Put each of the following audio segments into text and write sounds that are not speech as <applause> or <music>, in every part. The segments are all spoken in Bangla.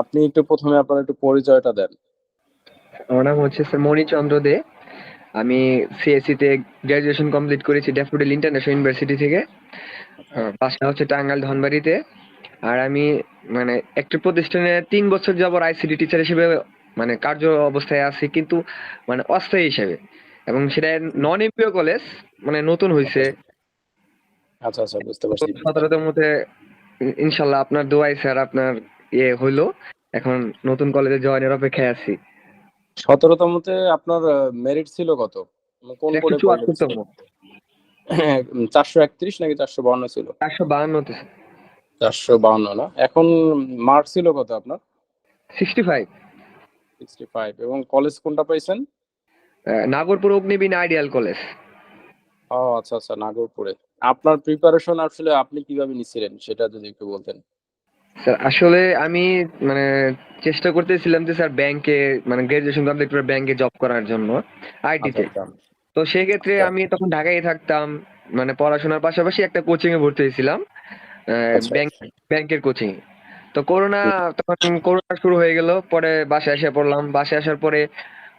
আপনি একটু প্রথমে আপনার একটু পরিচয়টা দেন। আমার নাম হচ্ছে স্যার মণিচন্দ্র দে। আমি সিএসসি তে গ্রাজুয়েশন কমপ্লিট করেছি ড্যাফোডিল ইন্টারন্যাশনাল ইউনিভার্সিটি থেকে। বাসা হচ্ছে টাঙ্গাইল ধনবাড়িতে। আর আমি মানে একটা প্রতিষ্ঠানে তিন বছর যাবত আইসিডি টিচার হিসেবে মানে কার্য অবস্থায় আছি কিন্তু মানে অস্থায়ী হিসেবে। এবং সেটা নন এমপিও কলেজ মানে নতুন হয়েছে আচ্ছা আচ্ছা বুঝতে পারছি। সতেরোতম মধ্যে ইনশাল্লাহ আপনার দোয়াই স্যার আপনার ইয়ে হইল। এখন নতুন কলেজে জয়েনের অপেক্ষায় আছি। সতেরোতমতে আপনার মেরিট ছিল কত? মানে কোন চুয়াত্তরতম চারশো একত্রিশ নাকি চারশো বাউন্ন ছিল? চারশো বাহান্নতে চারশো বাউন্ন না? এখন মার্ক ছিল কত আপনার? সিক্সটি ফাইভ সিক্সটি ফাইভ এবং কলেজ কোনটা পাইছেন? Nagarpur Agnibina ideal college. ও আচ্ছা আচ্ছা নাগরপুরে। আপনার প্রিপারেশন আসলে আপনি কীভাবে নিছিলেন সেটা যদি একটু বলতেন। স্যার আসলে আমি মানে চেষ্টা করতেছিলাম যে স্যার ব্যাংকে মানে গ্রাজুয়েশন কমপ্লিট করে ব্যাংকে জব করার জন্য আইটিতে আচ্ছা, তো। সেই ক্ষেত্রে আচ্ছা। আমি তখন ঢাকায় থাকতাম মানে পড়াশোনার পাশাপাশি একটা কোচিং এ ভর্তি হয়েছিলাম আচ্ছা। ব্যাংক ব্যাংকের কোচিং তো করোনা তখন করোনা শুরু হয়ে গেল পরে বাসায় এসে পড়লাম। বাসায় আসার পরে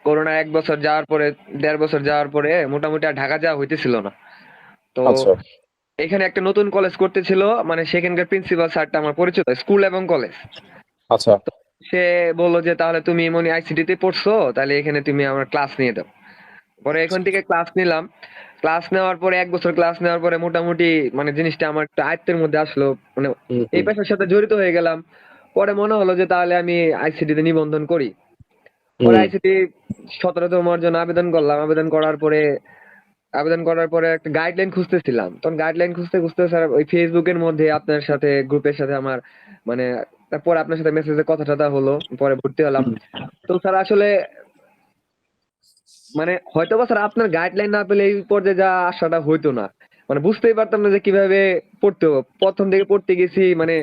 করোনা এক বছর যাওয়ার পরে দেড় বছর যাওয়ার পরে মোটামুটি আর ঢাকা যাওয়া হইতেছিল না। তো আচ্ছা। এখানে একটা নতুন কলেজ করতেছিল মানে সেখানকার প্রিন্সিপাল স্যারটা আমার পরিচিত স্কুল এবং কলেজ আচ্ছা। সে বলল যে তাহলে তুমি মনে আইসিটি তে পড়ছো তাহলে এখানে তুমি আমার ক্লাস নিয়ে দাও। পরে এখান থেকে ক্লাস নিলাম। ক্লাস নেওয়ার পরে এক বছর ক্লাস নেওয়ার পরে মোটামুটি মানে জিনিসটা আমার একটা আয়ত্তের মধ্যে আসলো মানে এই পেশার সাথে জড়িত হয়ে গেলাম। পরে মনে হলো যে তাহলে আমি আইসিটি তে নিবন্ধন করি। পরে আইসিটি সতেরোতম জন্য আবেদন করলাম। আবেদন করার পরে আবেদন করার পরে একটা গাইডলাইন খুঁজতেছিলাম। তখন গাইডলাইন খুঁজতে খুঁজতে স্যার ওই ফেসবুকের মধ্যে আপনার সাথে গ্রুপের সাথে আমার মানে তারপরে আপনার সাথে মেসেজে কথা টথা হলো পরে ভর্তি হলাম। তো স্যার আসলে মানে হয়তো বা স্যার আপনার গাইডলাইন না পেলে এই পর্যায়ে যা আসাটা হইতো না। মানে বুঝতেই পারতাম না যে কীভাবে পড়তে হবে। প্রথম থেকে পড়তে গেছি মানে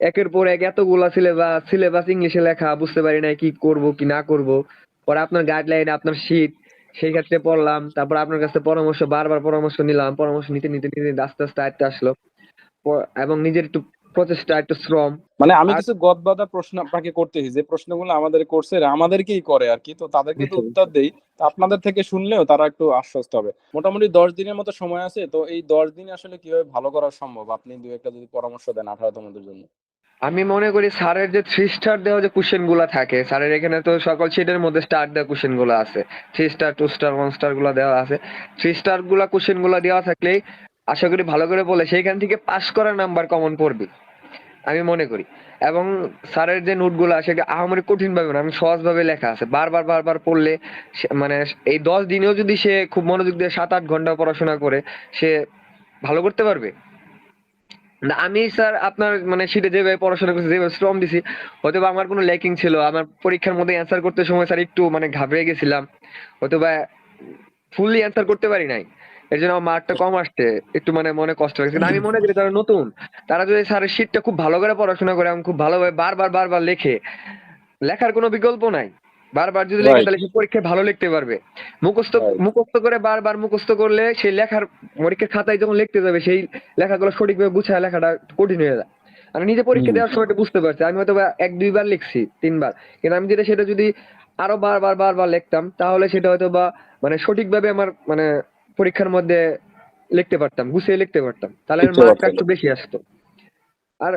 একের পর এক এতগুলা সিলেবাস সিলেবাস ইংলিশে লেখা বুঝতে পারি না কি করব কি না করব। পরে আপনার গাইডলাইন আপনার শীট সেই ক্ষেত্রে পড়লাম তারপর আপনার কাছে পরামর্শ বারবার পরামর্শ নিলাম পরামর্শ নিতে নিতে নিতে আস্তে আস্তে আয়ত্তে আসলো। এবং নিজের একটু প্রচেষ্টা একটু শ্রম। মানে আমি কিছু গদবাদা প্রশ্ন আপনাকে করতেছি যে প্রশ্নগুলো আমাদের করছে আমাদেরকেই করে আর কি। তো তাদেরকে তো উত্তর দেই। তো আপনাদের থেকে শুনলেও তারা একটু আশ্বস্ত হবে। মোটামুটি দশ দিনের মতো সময় আছে তো এই দশ দিনে আসলে কীভাবে ভালো করা সম্ভব? আপনি দু একটা যদি পরামর্শ দেন আঠারোতমদের জন্য। আমি মনে করি স্যারের যে থ্রি স্টার দেওয়া যে কোশ্চেনগুলা থাকে, স্যারের এখানে তো সকল শিটের মধ্যে স্টার দেওয়া কোশ্চেনগুলো আছে। Three star two star one স্টারগুলা দেওয়া আছে। থ্রি স্টারগুলা কোশ্চেনগুলা দেওয়া থাকলেই আশা করি ভালো করে বলে সেইখান থেকে পাস করার নাম্বার কমন পড়বে, আমি মনে করি। এবং স্যারের যে নোটগুলো সেটা আহামরি কঠিন ভাবে না, আমি সহজ ভাবে লেখা আছে। বারবার বারবার পড়লে মানে এই দশ দিনেও যদি সে খুব মনোযোগ দিয়ে সাত আট ঘণ্টা পড়াশোনা করে, সে ভালো করতে পারবে? আমি স্যার আপনার মানে শীটে যেভাবে পড়াশোনা করছি, যেভাবে শ্রম দিছি হয়তো বা আমার কোনো ল্যাকিং ছিল। আমার পরীক্ষার মধ্যে অ্যান্সার করতে সময় স্যার একটু মানে ঘাবড়ে গেছিলাম। হয়তো বা ফুললি অ্যান্সার করতে পারি নাই। এর জন্য আমার মার্কটা কম আসছে, একটু মানে মনে কষ্ট লাগছে আমি মনে করি যারা নতুন, তারা যদি স্যারের শীটটা খুব ভালো করে পড়াশোনা করে এবং খুব ভালোভাবে বারবার বারবার লেখে, লেখার কোনো বিকল্প নাই। বারবার যদি লেখে তাহলে সে পরীক্ষায় ভালো লিখতে পারবে। মুখস্থ Right. মুখস্থ করে বারবার মুখস্থ করলে সেই লেখার পরীক্ষার খাতায় যখন লিখতে যাবে সেই লেখাগুলো সঠিকভাবে গুছায় লেখাটা কঠিন হয়ে যায়। আমি নিজে পরীক্ষা দেওয়ার সময় বুঝতে পারছি। আমি হয়তো এক দুইবার লিখছি তিনবার। কিন্তু আমি যেটা সেটা যদি আরও বারবার বারবার লিখতাম তাহলে সেটা হয়তো বা মানে সঠিকভাবে আমার মানে পরীক্ষার মধ্যে লিখতে পারতাম গুছিয়ে লিখতে পারতাম। তাহলে মার্কটা। একটু বেশি আসতো। আর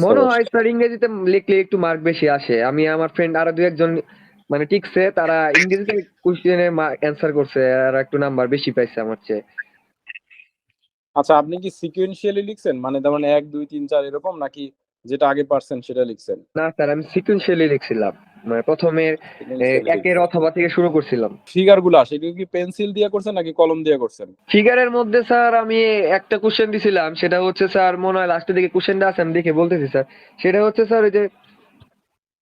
মনে হয় স্যার ইংরেজিতে লিখলে একটু মার্ক বেশি আসে। আমি আমার ফ্রেন্ড আরও দু একজন মানে টিকছে তারা ইংরেজিতে কোশ্চেনে অ্যান্সার করছে আর একটু নাম্বার বেশি পাইছে আমার চেয়ে। আচ্ছা আপনি কি সিকুয়েন্সিয়ালি লিখছেন? মানে তার মানে এক দুই তিন চার এরকম নাকি যেটা আগে পারছেন সেটা লিখছেন? না স্যার আমি সিকুয়েন্সিয়ালি লিখছিলাম। মানে প্রথমে একের অথবা থেকে শুরু করছিলাম। ফিগারগুলা সেগুলো কি পেন্সিল দিয়ে করছেন নাকি কলম দিয়ে করছেন? ফিগারের মধ্যে স্যার আমি একটা কোশ্চেন দিছিলাম সেটা হচ্ছে স্যার মনে হয় লাস্টের দিকে কোশ্চেনটা আছে আমি দেখে বলতেছি স্যার সেটা হচ্ছে স্যার ওই যে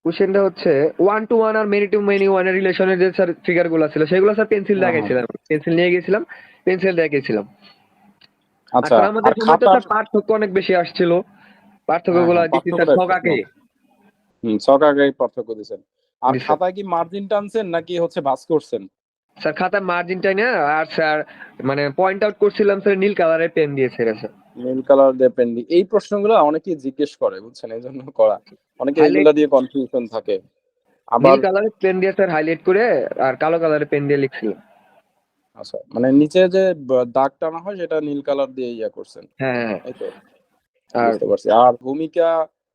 কোশ্চেনটা হচ্ছে ওয়ান টু ওয়ান আর মেনি টু মেনি ওয়ানের রিলেশনের যে স্যার ফিগারগুলো ছিল সেগুলো স্যার পেন্সিল দেখাইছিলাম পেন্সিল নিয়ে গেছিলাম পেন্সিল দেখাইছিলাম আচ্ছা আমাদের সময় তো স্যার পার্থক্য অনেক বেশি আসছিল। পার্থক্যগুলো দিচ্ছি স্যার ছকাকে হুম ছক আগে পার্থক্য দিয়েছেন আর খাতায় কি মার্জিন টানছেন নাকি হচ্ছে ভাঁজ করছেন? স্যার খাতার মার্জিনটাই না আর স্যার মানে পয়েন্ট আউট করছিলাম স্যার নীল কালারের পেন দিয়ে ছেড়ে স্যার নীল কালার দিয়ে পেন এই প্রশ্নগুলো অনেকেই জিজ্ঞেস করে বুঝছেন? এই জন্য করা। অনেকে এগুলা দিয়ে কনফিউশন থাকে। আবার নীল কালারের পেন দিয়ে স্যার হাইলাইট করে আর কালো কালারের পেন দিয়ে লিখছিলাম আচ্ছা মানে নিচে যে দাগ টানা হয় সেটা নীল কালার দিয়ে ইয়া করছেন। হ্যাঁ। হ্যাঁ আর বুঝতে পারছি। আর ভূমিকা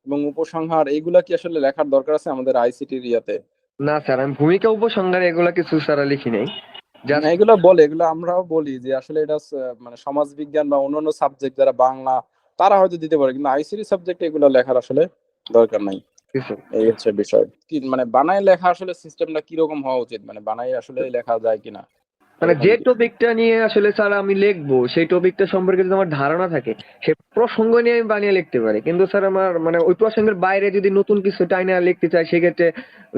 এবং উপসংহার এইগুলা কি আসলে লেখার দরকার আছে আমাদের আইসিটির ইয়াতে? না স্যার আমি ভূমিকা উপসংহারে এগুলা কিছু স্যার লিখি নাই। Just- এগুলো বলে এগুলো আমরাও বলি যে আসলে এটা মানে সমাজ বিজ্ঞান বা অন্যান্য সাবজেক্ট যারা বাংলা তারা হয়তো দিতে পারে কিন্তু আইসিটি সাবজেক্টে এগুলো লেখার আসলে দরকার নাই। এই হচ্ছে বিষয়। কি মানে বানায় লেখা আসলে সিস্টেমটা কীরকম হওয়া উচিত? মানে বানাই আসলে লেখা যায় কিনা? মানে যে টপিকটা নিয়ে আসলে স্যার আমি লিখব সেই টপিকটা সম্পর্কে যদি আমার ধারণা থাকে সে প্রসঙ্গ নিয়ে আমি বানিয়ে লিখতে পারি। কিন্তু স্যার আমার মানে ওই প্রসঙ্গের বাইরে যদি নতুন কিছু টাইনা লিখতে চাই সেক্ষেত্রে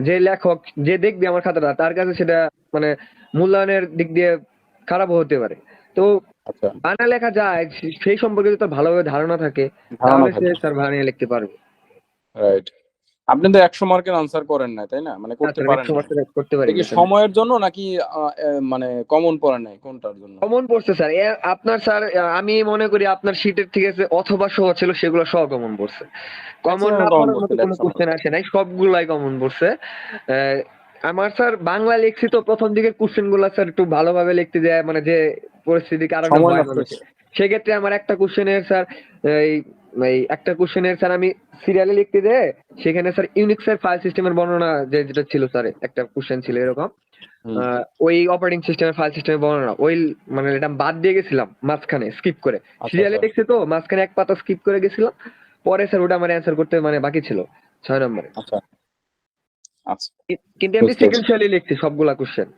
যে লেখক যে দেখবে আমার খাতাটা তার কাছে সেটা মানে মূল্যায়নের দিক দিয়ে খারাপ হতে পারে। তো আচ্ছা। বানা লেখা যায় সেই সম্পর্কে যদি তার ভালোভাবে ধারণা থাকে তাহলে সে স্যার বানিয়ে লিখতে পারবে। রাইট আপনি তো একশো মার্কের আনসার করেন না তাই না? মানে করতে পারেন একশো না। মার্কের করতে পারি কি সময়ের জন্য নাকি মানে কমন পড়ে নাই? কোনটার জন্য? কমন পড়ছে স্যার আপনার স্যার আমি মনে করি আপনার শীটের থেকে যে অথবা সহ ছিল সেগুলো সহ কমন পড়ছে। কমন না মতো পড়ছে, কোনো। কোশ্চেন আসে নাই সবগুলাই কমন পড়ছে। আমার স্যার বাংলা লিখছি তো প্রথম দিকে কোশ্চেনগুলো স্যার একটু ভালোভাবে লিখতে যায় মানে যে পরিস্থিতি কারণে সেক্ষেত্রে আমার একটা কোশ্চেনের স্যার এই এই একটা কোশ্চেনের স্যার আমি সিরিয়ালে লিখতে দেয় সেখানে স্যার ইউনিক্সের ফাইল সিস্টেমের বর্ণনা যে যেটা ছিল স্যার একটা কোশ্চেন ছিল এরকম। আহ, ওই অপারেটিং সিস্টেমের ফাইল সিস্টেমের বর্ণনা। ওই মানে এটা বাদ দিয়ে গেছিলাম মাঝখানে স্কিপ করে। আচ্ছা, সিরিয়ালে আচ্ছা। দেখছি তো মাঝখানে এক পাতা স্কিপ করে গেছিলাম। পরে স্যার ওটা আমার অ্যান্সার করতে মানে বাকি ছিল ছয় নম্বরে। আচ্ছা। আচ্ছা। কিন্তু পারছি। লিখছি সবগুলা কোশ্চেন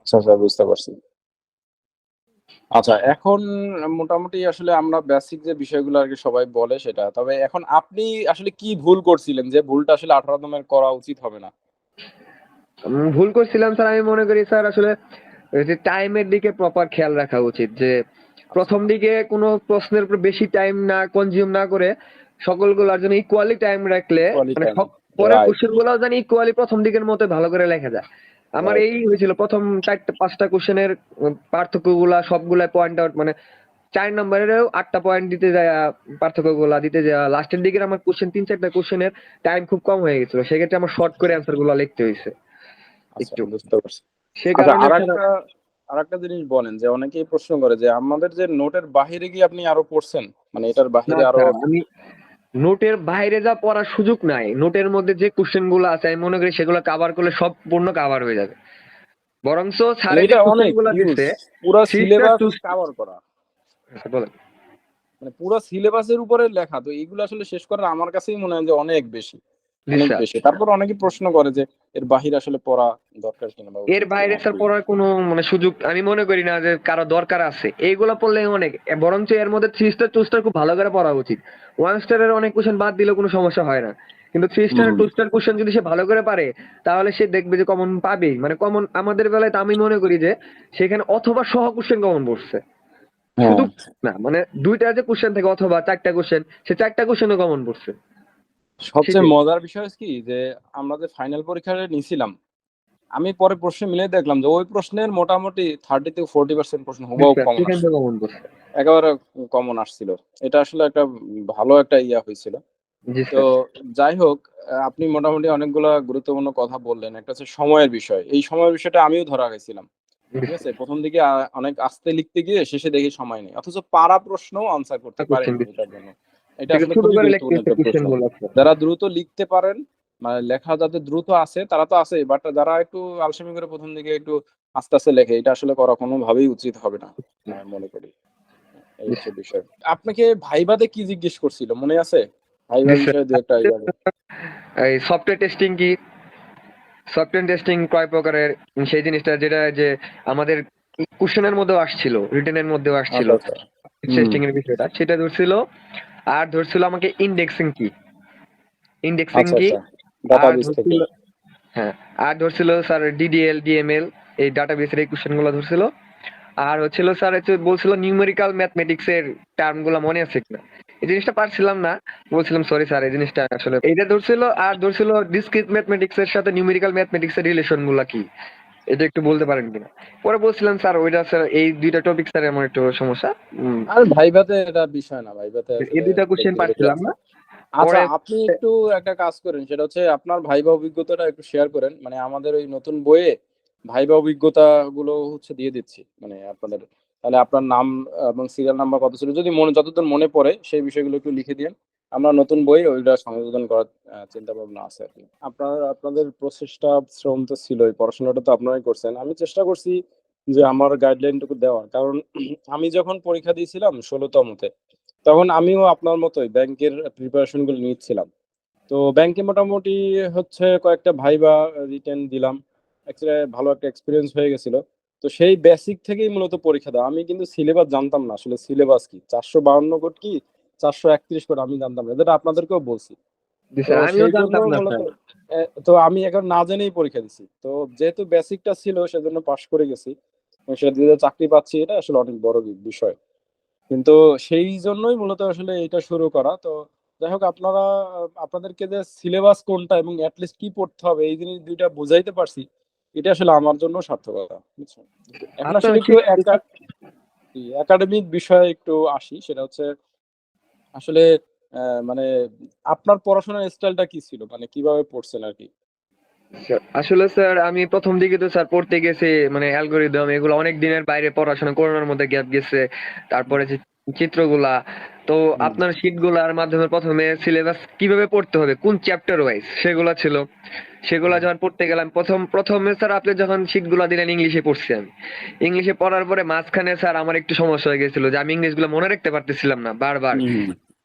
আচ্ছা আচ্ছা বুঝতে পারছি। আচ্ছা এখন মোটামুটি আসলে আমরা বেসিক যে বিষয়গুলো আর কি সবাই বলে সেটা তবে এখন আপনি আসলে কি ভুল করছিলেন যে ভুলটা আসলে আঠারো করা উচিত হবে না? ভুল করছিলাম স্যার আমি মনে করি স্যার আসলে যে টাইমের দিকে প্রপার খেয়াল রাখা উচিত যে প্রথম দিকে কোনো প্রশ্নের উপর বেশি টাইম না কনজিউম না করে সকলগুলোর জন্য ইকুয়ালি টাইম রাখলে মানে right. কোশ্চেন গুলাও জানি ইকুয়ালি প্রথম দিকের মতো ভালো করে লেখা যায়। আমার এই হয়েছিল প্রথম চারটা পাঁচটা কোশ্চেনের পার্থক্যগুলা সবগুলা পয়েন্ট আউট মানে চার নম্বরেরও আটটা পয়েন্ট দিতে যায় পার্থক্যগুলা দিতে যায়। লাস্টের দিকে আমার কোশ্চেন তিন চারটা কোশ্চেনের টাইম খুব কম হয়ে গেছিল। সেক্ষেত্রে আমার শর্ট করে অ্যান্সারগুলা লিখতে হয়েছে। আচ্ছা একটু। বুঝতে পারছি। সে আচ্ছা কারণে আর একটা আর একটা জিনিস বলেন যে অনেকেই প্রশ্ন করে যে আমাদের যে নোটের বাহিরে কি আপনি আরও পড়ছেন মানে এটার বাহিরে আরও নোটের বাইরে যা পড়ার সুযোগ নাই নোটের মধ্যে যে কোশ্চেনগুলো আছে আমি মনে করি সেগুলো কাভার করলে সব পূর্ণ কাভার হয়ে যাবে। বরঞ্চ পুরো সিলেবাস to- করা। আচ্ছা, মানে পুরো সিলেবাসের উপরে লেখা তো এইগুলো আসলে শেষ করার আমার কাছেই মনে হয় যে অনেক বেশি। অনেক বেশি। তারপর অনেকে প্রশ্ন করে যে এর বাহিরে আসলে পড়া দরকার কিনা এর বাইরে স্যার পড়ার কোনো মানে সুযোগ আমি মনে করি না যে কারও দরকার আছে। এইগুলো পড়লে অনেক বরঞ্চ এর মধ্যে থ্রি স্টার টু স্টার খুব ভালো করে পড়া উচিত। ওয়ান স্টারের অনেক কোশ্চেন বাদ দিলে কোনো সমস্যা হয় না। কিন্তু three star two star question যদি সে ভালো করে পারে তাহলে সে দেখবে যে কমন পাবেই মানে কমন আমাদের বেলায় তো আমি মনে করি যে সেখানে অথবা সহ কোশ্চেন কমন পড়ছে শুধু না মানে দুইটা যে কোশ্চেন থাকে অথবা চারটা কোশ্চেন সে চারটা কোশ্চেনও কমন পড়ছে সবচেয়ে মজার বিষয় কি যে আমরা যে ফাইনাল পরীক্ষাটা নিছিলাম আমি পরে প্রশ্ন মিলে দেখলাম যে ওই প্রশ্নের মোটামুটি থার্টি থেকে ফোর্টি পার্সেন্ট প্রশ্ন হুবহু কমন একেবারে কমন আসছিল। এটা আসলে একটা ভালো একটা ইয়া হয়েছিল। তো যাই হোক আপনি মোটামুটি অনেকগুলো গুরুত্বপূর্ণ কথা বললেন। একটা হচ্ছে সময়ের বিষয়। এই সময়ের বিষয়টা আমিও ধরা গেছিলাম ঠিক আছে? প্রথম দিকে অনেক আস্তে লিখতে গিয়ে শেষে দেখি সময় নেই। অথচ পারা প্রশ্ন আনসার করতে পারেন এটার জন্য। এটা আসলে যারা দ্রুত লিখতে পারেন মানে লেখা যাদের দ্রুত আছে তারা তো আছে বাট যারা একটু আলসেমি করে প্রথম দিকে একটু আস্তে আস্তে লেখে এটা আসলে করা কোনোভাবেই উচিত হবে না আমি মনে করি। এই হচ্ছে বিষয়। আপনাকে ভাইবাদে কি জিজ্ঞেস করছিল? মনে আছে? ভাইবা বিষয়ে দু একটা এই সফটওয়্যার টেস্টিং কি? সফটওয়্যার টেস্টিং কয় প্রকারের? সেই জিনিসটা যেটা যে আমাদের কোশ্চেনের মধ্যেও আসছিল রিটেনের মধ্যেও আসছিল। টেস্টিং এর বিষয়টা। সেটা ধরছিল আর ধরছিল আমাকে ইন্ডেক্সিং কি? ইন্ডেক্সিং আচ্ছা কি? আচ্ছা। ডাটাবেস হ্যাঁ আর ধরছিল স্যার ডিডিএল ডিএমএল এই ডাটাবেসের এই কোশ্চেনগুলো ধরছিল। আর হচ্ছিল স্যার হচ্ছে বলছিল নিউমেরিক্যাল ম্যাথমেটিক্স এর টার্মগুলো মনে আছে কিনা? এই জিনিসটা পারছিলাম না। বলছিলাম সরি স্যার এই জিনিসটা আসলে এইটা ধরছিল আর ধরছিল ডিসক্রিট ম্যাথমেটিক্স এর সাথে নিউমেরিক্যাল ম্যাথমেটিক্স এর রিলেশনগুলা কি? এটা একটু বলতে পারেন কিনা? পরে বলছিলাম স্যার ওইটা স্যার এই দুইটা টপিক স্যার আমার একটু সমস্যা। আর ভাইভাতে এটা বিষয় না ভাইভাতে এই দুইটা কোশ্চেন পাচ্ছিলাম না। আচ্ছা আপনি একটু একটা কাজ করেন সেটা হচ্ছে আপনার ভাইবা অভিজ্ঞতাটা একটু শেয়ার করেন। মানে আমাদের ওই নতুন বইয়ে ভাইবা অভিজ্ঞতা গুলো হচ্ছে দিয়ে দিচ্ছি মানে আপনাদের। তাহলে আপনার নাম এবং সিরিয়াল নাম্বার কত ছিল? যদি মনে যতদূর মনে পড়ে সেই বিষয়গুলো একটু লিখে দিন আমরা নতুন বই ওইটা সংশোধন করার চিন্তা ভাবনা আছে আর কি। আপনার, আপনাদের প্রচেষ্টা শ্রম তো ছিলই, পড়াশোনাটা তো আপনারাই করছেন। আমি চেষ্টা করছি যে আমার গাইডলাইনটুকু দেওয়ার। কারণ <clears throat> আমি যখন পরীক্ষা দিয়েছিলাম ষোলোতমতে তখন আমিও আপনার মতোই ব্যাংকের প্রিপারেশনগুলো নিচ্ছিলাম। তো ব্যাংকে মোটামুটি হচ্ছে কয়েকটা ভাইবা রিটেন দিলাম। ভালো একটা এক্সপিরিয়েন্স হয়ে গেছিল। তো সেই বেসিক থেকেই মূলত পরীক্ষা দেওয়া। আমি কিন্তু সিলেবাস জানতাম না। আসলে সিলেবাস কি? চারশো বাউন্ন কোট কি? চারশো একত্রিশ কোড আমি জানতাম না যেটা আপনাদেরকেও বলছি। তো আমি এখন না জেনেই পরীক্ষা দিছি। তো যেহেতু বেসিকটা ছিল সেজন্য পাশ করে গেছি। সেটা দিয়ে চাকরি পাচ্ছি এটা আসলে অনেক বড় বিষয়। কিন্তু সেই জন্যই মূলত আসলে এটা শুরু করা। তো যাই হোক আপনারা আপনাদেরকে যে সিলেবাস কোনটা এবং অ্যাটলিস্ট কি পড়তে হবে এই জিনিস দুইটা বুঝাইতে পারছি। এটা আসলে আমার জন্য সার্থকতা এখন আসলে একটু একাডেমিক বিষয়ে একটু আসি। সেটা হচ্ছে আসলে মানে আপনার পড়াশোনার স্টাইলটা কি ছিল? মানে কীভাবে পড়ছেন আর কি? আসলে স্যার, আমি প্রথম দিকে তো স্যার পড়তে গেছি মানে অ্যালগোরিদম এগুলো অনেক দিনের বাইরে পড়াশোনা করোনার মধ্যে গ্যাপ গেছে। তারপরে যে চিত্রগুলা তো আপনার শীটগুলার মাধ্যমে প্রথমে সিলেবাস কীভাবে পড়তে হবে? কোন চ্যাপ্টার ওয়াইজ সেগুলা ছিল। সেগুলা যখন পড়তে গেলাম প্রথম প্রথমে স্যার আপনি যখন শীটগুলা দিলেন ইংলিশে পড়ছি আমি ইংলিশে পড়ার পরে মাঝখানে স্যার আমার একটু সমস্যা হয়ে গেছিল যে আমি ইংলিশগুলো মনে রাখতে পারতেছিলাম না বারবার।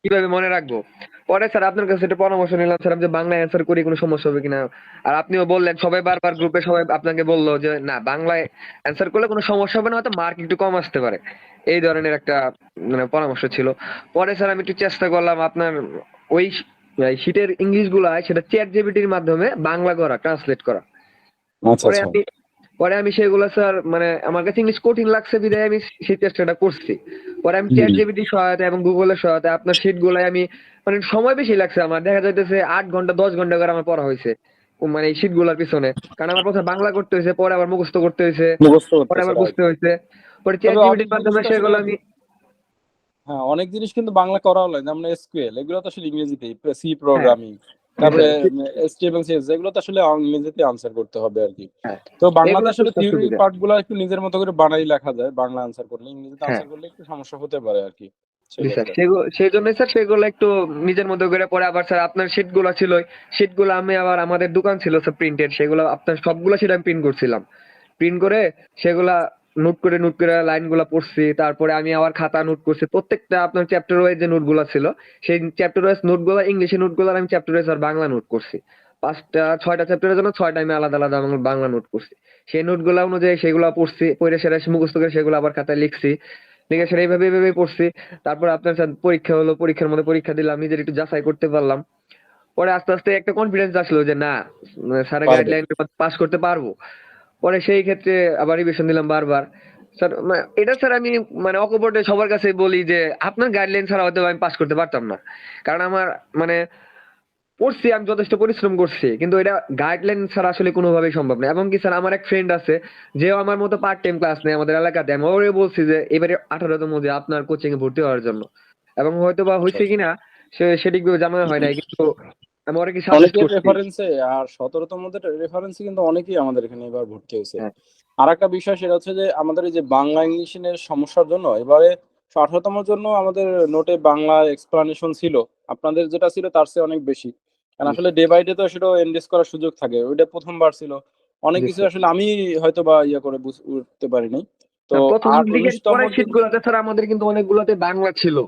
কীভাবে মনে রাখব? পরে স্যার আপনার কাছে একটা পরামর্শ নিলাম স্যার আমি যে বাংলায় অ্যান্সার করি কোনো সমস্যা হবে কিনা? আর আপনিও বললেন সবাই বারবার গ্রুপে সবাই আপনাকে বলল যে না বাংলায় অ্যান্সার করলে কোনো সমস্যা হবে না হয়তো মার্ক একটু কম আসতে পারে। এই ধরনের একটা মানে পরামর্শ ছিল। পরে স্যার আমি একটু চেষ্টা করলাম আপনার ওই শীটের ইংলিশগুলা সেটা চ্যাট জিবিটির মাধ্যমে বাংলা করা ট্রান্সলেট করা। আচ্ছা পরে আচ্ছা। আমি পরে আমি সেগুলো স্যার মানে আমার কাছে ইংলিশ কঠিন লাগছে বিধায় আমি সেই চেষ্টাটা করছি। পরে আমি চ্যাট হুম। জিবিটির সহায়তা এবং গুগলের সহায়তা আপনার শীট গুলাই আমি মানে সময় বেশি লাগছে আমার। দেখা যাইতেছে আট ঘণ্টা দশ ঘণ্টা করে আমার পড়া হয়েছে মানে এই শীটগুলার পিছনে। কারণ আমার প্রথমে বাংলা করতে হয়েছে পরে আবার মুখস্থ করতে হয়েছে পরে আবার. বুঝতে হয়েছে পরে চ্যাট তবে জিবিটির মাধ্যমে সেগুলো আমি হ্যাঁ অনেক জিনিস কিন্তু বাংলা করা হলো যেমন এসকিউএল এগুলো তো আসলে ইংরেজিতেই সি প্রোগ্রামিং তারপরে এইচটিএমএল সিএস যেগুলো তো আসলে ইংরেজিতে আনসার করতে হবে আর কি হ্যাঁ। তো বাংলাতে আসলে থিওরি সুবিধা। পার্টগুলো একটু নিজের মতো করে বানাই লেখা যায় বাংলা আনসার করলে ইংরেজিতে হ্যাঁ। আনসার করলে একটু সমস্যা হতে পারে আর কি। সেই জন্য স্যার সেগুলো একটু নিজের মধ্যে করে পরে আবার স্যার আপনার শীটগুলো ছিল শীটগুলো আমি আবার আমাদের দোকান ছিল স্যার প্রিন্টেড সেগুলো আপনার সবগুলো সেটা আমি প্রিন্ট করছিলাম প্রিন্ট করে সেগুলা নোট করে নোট করে লাইনগুলা পড়ছি। তারপরে আমি আবার খাতা নোট করছি। প্রত্যেকটা আপনার চ্যাপ্টার ওয়াইজ যে নোটগুলা ছিল সেই চ্যাপ্টার ওয়াইজ নোটগুলা ইংলিশে নোটগুলা আমি চ্যাপ্টার ওয়াইজ আর বাংলা নোট করছি। পাঁচটা ছয়টা চ্যাপ্টারের জন্য ছয়টা আমি আলাদা আলাদা আমার বাংলা নোট করছি। সেই নোটগুলা অনুযায়ী সেগুলা পড়ছি পড়ে সেটা মুখস্থ করে সেগুলো আবার খাতায় লিখছি। লিখে সেটা এইভাবে এইভাবে পড়ছি। তারপর আপনার সাথে পরীক্ষা হলো পরীক্ষার মধ্যে পরীক্ষা দিলাম নিজের একটু যাচাই করতে পারলাম। পরে আস্তে আস্তে একটা কনফিডেন্স আসলো যে না স্যারের। গাইডলাইন পাস করতে পারব। পরে সেই ক্ষেত্রে আবার রিভিশন দিলাম বারবার। স্যার এটা স্যার আমি মানে অকপটে সবার কাছে বলি যে আপনার গাইডলাইন ছাড়া হয়তো আমি পাস করতে পারতাম না। কারণ আমার মানে পড়ছি আমি যথেষ্ট পরিশ্রম করছি কিন্তু এটা গাইডলাইন ছাড়া আসলে কোনোভাবেই সম্ভব না। এবং কি স্যার আমার এক ফ্রেন্ড আছে যেও আমার মতো পার্ট টাইম ক্লাস নেই আমাদের এলাকাতে। আমি ওরে বলছি যে এবারে আঠারোতম যে আপনার কোচিং এ ভর্তি হওয়ার জন্য। এবং হয়তো বা হয়েছে কিনা সে সঠিকভাবে জানা হয় নাই কিন্তু আমি রেফারেন্সে আর সতেরোতম রেফারেন্সে কিন্তু অনেকেই আমাদের এখানে এবার ভর্তি হয়েছে। হ্যাঁ। আর একটা বিষয় সেটা হচ্ছে যে আমাদের এই যে বাংলা ইংলিশের সমস্যার জন্য এবারে আঠারোতম জন্য আমাদের নোটে বাংলা এক্সপ্লানেশন ছিল। আপনাদের যেটা ছিল তার চেয়ে অনেক বেশি। কারণ আসলে ডে বাই ডে তো সেটা এনডিস করার সুযোগ থাকে। ওইটা প্রথমবার ছিল। অনেক কিছু আসলে আমি হয়তো বা ইয়ে করে উঠতে পারিনি। তো আমাদের কিন্তু অনেকগুলোতে বাংলা ছিল।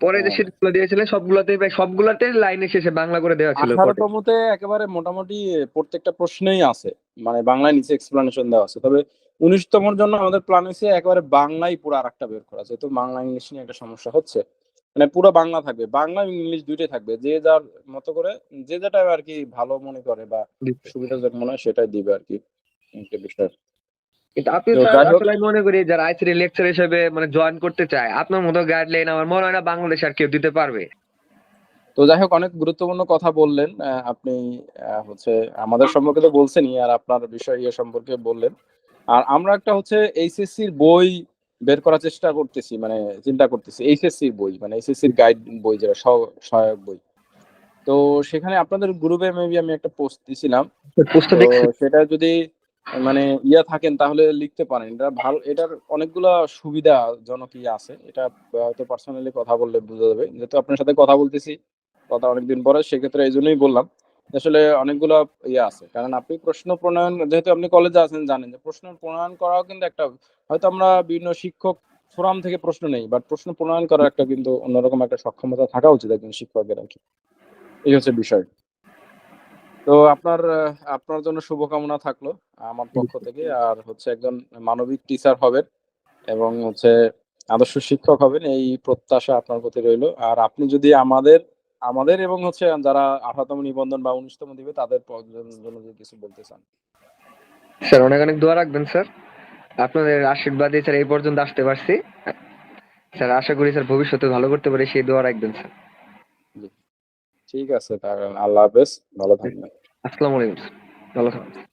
পরে যে। শীটগুলো দিয়েছিলেন সবগুলোতে প্রায় সবগুলোতে লাইনে শেষে বাংলা করে দেওয়া ছিল আঠারোতমতে একেবারে মোটামুটি প্রত্যেকটা প্রশ্নেই আছে মানে বাংলায় নিচে এক্সপ্লানেশন দেওয়া আছে। তবে উনিশতমর জন্য আমাদের প্ল্যান হয়েছে একেবারে বাংলাই পুরো আর একটা বের করা যেহেতু বাংলা ইংলিশ নিয়ে একটা সমস্যা হচ্ছে। মানে পুরো বাংলা থাকবে বাংলা ইংলিশ দুইটাই থাকবে যে যার মতো করে যে যেটা আর কি ভালো মনে করে বা সুবিধাজনক মনে হয় সেটাই দিবে আর কি। বিষয়। কিন্তু আপনি আসলে আমি মনে করি যারা আইসিডি লেকচার হিসেবে মানে জয়েন করতে চায় আপনার মতো গাইডলাইন আমার মনে হয় না বাংলাদেশ আর কেউ দিতে পারবে। তো যাই হোক অনেক গুরুত্বপূর্ণ কথা বললেন আপনি হচ্ছে আমাদের সম্পর্কে তো বলছেনই আর আপনার বিষয় ইয়ে সম্পর্কে বললেন। আর আমরা একটা হচ্ছে এইচএসসি এইচএসসির বই বের করার চেষ্টা করতেছি মানে চিন্তা করতেছি এইচএসসির বই মানে এইচএসসি এইচএসসির গাইড বই যেটা সহ- সহায়ক বই। তো সেখানে আপনাদের গ্রুপে মেবি আমি একটা পোস্ট দিছিলাম। সেটা যদি মানে ইয়া থাকেন তাহলে লিখতে পারেন। এটা ভালো, এটার অনেকগুলা সুবিধাজনক ইয়ে আছে। এটা হয়তো পার্সোনালি কথা বললে বোঝা যাবে। যেহেতু আপনার সাথে কথা বলতেছি, কথা অনেকদিন পরে, সেক্ষেত্রে এই জন্যই বললাম। আসলে অনেকগুলো ইয়ে আছে। কারণ আপনি প্রশ্ন প্রণয়ন, যেহেতু আপনি কলেজে আছেন, জানেন যে প্রশ্ন প্রণয়ন করাও কিন্তু একটা, হয়তো আমরা বিভিন্ন শিক্ষক ফোরাম থেকে প্রশ্ন নেই বাট প্রশ্ন প্রণয়ন করার একটা কিন্তু অন্যরকম একটা সক্ষমতা থাকা উচিত একজন শিক্ষকের আর কি এই হচ্ছে বিষয়। তো আপনার আপনার জন্য শুভকামনা থাকল আমার পক্ষ থেকে। আর হচ্ছে একজন মানবিক টিচার হবেন এবং হচ্ছে আদর্শ শিক্ষক হবেন, এই প্রত্যাশা আপনার প্রতি রইল। আর আপনি যদি আমাদের আমাদের এবং হচ্ছে যারা আঠারোতম নিবন্ধন বা উনিশতম দিবে, তাদের জন্য যদি কিছু বলতে চান। স্যার, অনেক অনেক দোয়া রাখবেন, স্যার। আপনাদের আশীর্বাদে, স্যার, এই পর্যন্ত আসতে পারছি। স্যার, আশা করি, স্যার, ভবিষ্যতে ভালো করতে পারে, সেই দোয়া রাখবেন, স্যার। ঠিক আছে তাহলে আল্লাহ হাফেজ ভালো থাকবেন। আসসালামু আলাইকুম ভালো থাকবেন।